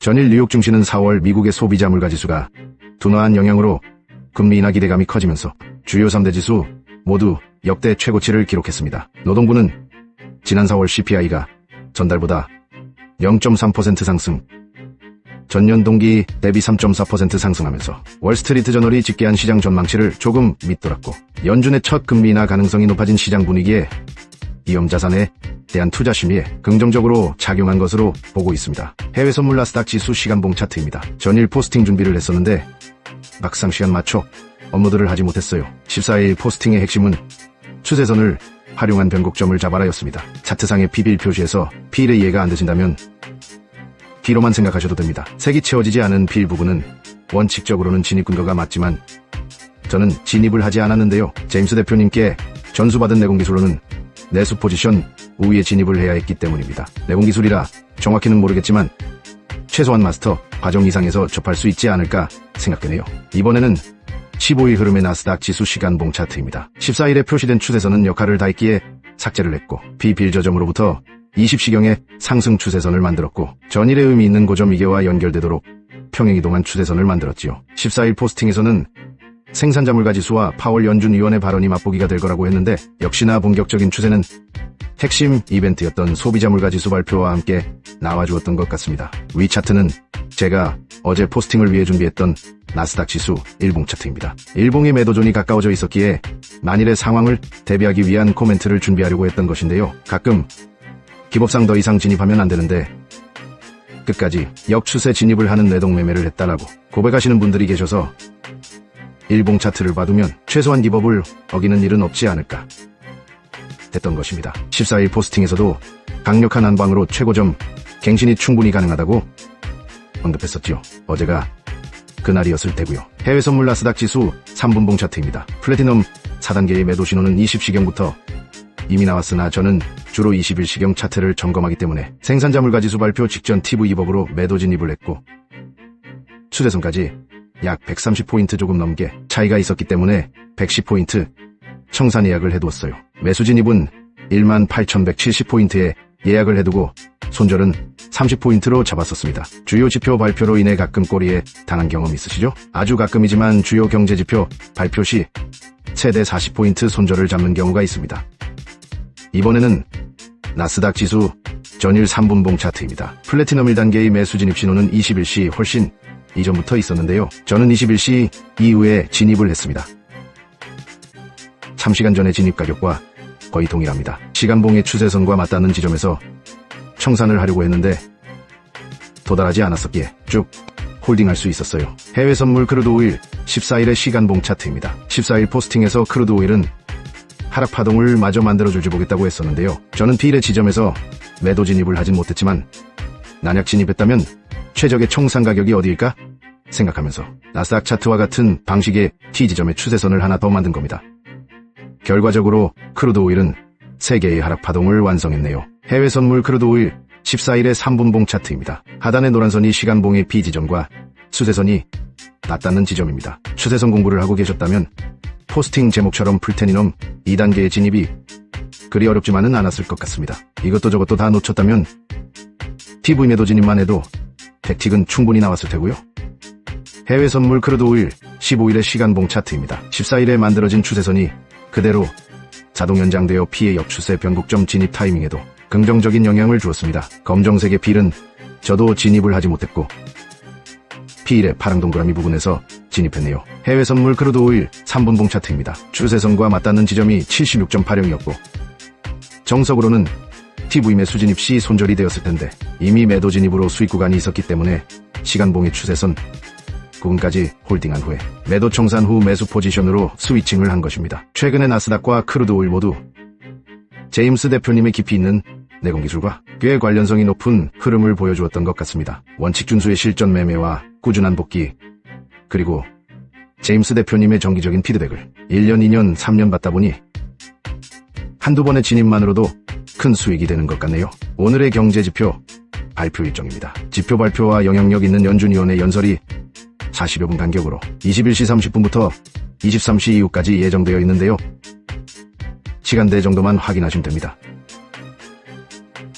전일 뉴욕 증시는 4월 미국의 소비자 물가 지수가 둔화한 영향으로 금리 인하 기대감이 커지면서 주요 3대 지수 모두 역대 최고치를 기록했습니다. 노동부는 지난 4월 CPI가 전달보다 0.3% 상승, 전년 동기 대비 3.4% 상승하면서 월스트리트 저널이 집계한 시장 전망치를 조금 밑돌았고 연준의 첫 금리 인하 가능성이 높아진 시장 분위기에 위험자산에 대한 투자 심리에 긍정적으로 작용한 것으로 보고 있습니다. 해외 선물 나스닥 지수 시간봉 차트입니다. 전일 포스팅 준비를 했었는데 막상 시간 맞춰 업로드를 하지 못했어요. 14일 포스팅의 핵심은 추세선을 활용한 변곡점을 잡아라였습니다. 차트상의 PB일 표시에서 P일의 이해가 안 되신다면 B로만 생각하셔도 됩니다. 색이 채워지지 않은 빌 부분은 원칙적으로는 진입 근거가 맞지만 저는 진입을 하지 않았는데요. 제임스 대표님께 전수받은 내공기술로는 내수 포지션 우위에 진입을 해야 했기 때문입니다. 내공 기술이라 정확히는 모르겠지만 최소한 마스터 과정 이상에서 접할 수 있지 않을까 생각되네요. 이번에는 15일 흐름의 나스닥 지수 시간봉 차트입니다. 14일에 표시된 추세선은 역할을 다했기에 삭제를 했고 비빌 저점으로부터 20시경에 상승 추세선을 만들었고 전일의 의미 있는 고점 이계와 연결되도록 평행이동한 추세선을 만들었지요. 14일 포스팅에서는 생산자 물가 지수와 파월 연준 위원의 발언이 맛보기가 될 거라고 했는데 역시나 본격적인 추세는 핵심 이벤트였던 소비자 물가 지수 발표와 함께 나와주었던 것 같습니다. 위 차트는 제가 어제 포스팅을 위해 준비했던 나스닥 지수 일봉 차트입니다. 일봉의 매도존이 가까워져 있었기에 만일의 상황을 대비하기 위한 코멘트를 준비하려고 했던 것인데요. 가끔 기법상 더 이상 진입하면 안 되는데 끝까지 역추세 진입을 하는 내동매매를 했다라고 고백하시는 분들이 계셔서 일봉 차트를 봐두면 최소한 기법을 어기는 일은 없지 않을까 됐던 것입니다. 14일 포스팅에서도 강력한 한방으로 최고점 갱신이 충분히 가능하다고 언급했었지요. 어제가 그날이었을 테고요. 해외 선물 나스닥 지수 3분봉 차트입니다. 플래티넘 4단계의 매도 신호는 20시경부터 이미 나왔으나 저는 주로 21시경 차트를 점검하기 때문에 생산자 물가 지수 발표 직전 TV 법으로 매도 진입을 했고 추세선까지 약 130포인트 조금 넘게 차이가 있었기 때문에 110포인트 청산 예약을 해두었어요. 매수 진입은 18,170포인트에 예약을 해두고 손절은 30포인트로 잡았었습니다. 주요 지표 발표로 인해 가끔 꼬리에 당한 경험 있으시죠? 아주 가끔이지만 주요 경제 지표 발표 시 최대 40포인트 손절을 잡는 경우가 있습니다. 이번에는 나스닥 지수 전일 3분봉 차트입니다. 플래티넘 1단계의 매수 진입 신호는 21시 훨씬 이전부터 있었는데요. 저는 21시 이후에 진입을 했습니다. 3시간 전의 진입 가격과 거의 동일합니다. 시간봉의 추세선과 맞닿는 지점에서 청산을 하려고 했는데 도달하지 않았었기에 쭉 홀딩할 수 있었어요. 해외 선물 크루드 오일 14일의 시간봉 차트입니다. 14일 포스팅에서 크루드 오일은 하락 파동을 마저 만들어줄지 보겠다고 했었는데요. 저는 필의 지점에서 매도 진입을 하진 못했지만 난약 진입했다면 최적의 총상 가격이 어디일까 생각하면서 나스닥 차트와 같은 방식의 T 지점의 추세선을 하나 더 만든 겁니다. 결과적으로 크루드 오일은 3개의 하락 파동을 완성했네요. 해외 선물 크루드 오일 14일의 3분봉 차트입니다. 하단의 노란선이 시간봉의 P 지점과 추세선이 맞닿는 지점입니다. 추세선 공부를 하고 계셨다면 포스팅 제목처럼 풀테니넘 2단계의 진입이 그리 어렵지만은 않았을 것 같습니다. 이것도 저것도 다 놓쳤다면 TV 매도 진입만 해도 택틱은 충분히 나왔을 테고요. 해외 선물 크루드 오일 15일의 시간봉 차트입니다. 14일에 만들어진 추세선이 그대로 자동 연장되어 피해 역추세 변곡점 진입 타이밍에도 긍정적인 영향을 주었습니다. 검정색의 필은 저도 진입을 하지 못했고 필의 파랑 동그라미 부분에서 진입했네요. 해외 선물 크루드 오일 3분봉 차트입니다. 추세선과 맞닿는 지점이 76.80이었고 정석으로는 TV 매수 진입 시 손절이 되었을 텐데 이미 매도 진입으로 수익 구간이 있었기 때문에 시간봉의 추세선 부분까지 홀딩한 후에 매도 청산 후 매수 포지션으로 스위칭을 한 것입니다. 최근에 나스닥과 크루드 오일 모두 제임스 대표님의 깊이 있는 내공 기술과 꽤 관련성이 높은 흐름을 보여주었던 것 같습니다. 원칙 준수의 실전 매매와 꾸준한 복귀 그리고 제임스 대표님의 정기적인 피드백을 1년, 2년, 3년 받다 보니 한두 번의 진입만으로도 큰 수익이 되는 것 같네요. 오늘의 경제지표 발표 일정입니다. 지표 발표와 영향력 있는 연준위원회 연설이 40여 분 간격으로 21시 30분부터 23시 이후까지 예정되어 있는데요. 시간대 정도만 확인하시면 됩니다.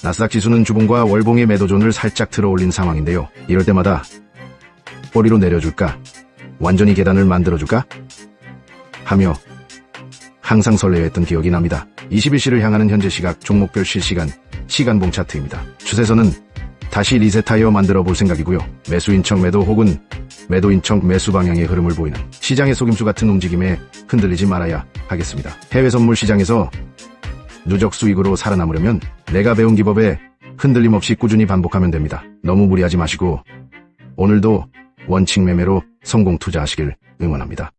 나스닥 지수는 주봉과 월봉의 매도존을 살짝 틀어 올린 상황인데요. 이럴 때마다 꼬리로 내려줄까? 완전히 계단을 만들어줄까? 하며 항상 설레했던 기억이 납니다. 21시를 향하는 현재 시각 종목별 실시간 시간봉 차트입니다. 추세선은 다시 리셋하여 만들어 볼 생각이고요. 매수인 척 매도 혹은 매도인 척 매수 방향의 흐름을 보이는 시장의 속임수 같은 움직임에 흔들리지 말아야 하겠습니다. 해외 선물 시장에서 누적 수익으로 살아남으려면 내가 배운 기법에 흔들림 없이 꾸준히 반복하면 됩니다. 너무 무리하지 마시고 오늘도 원칙 매매로 성공 투자하시길 응원합니다.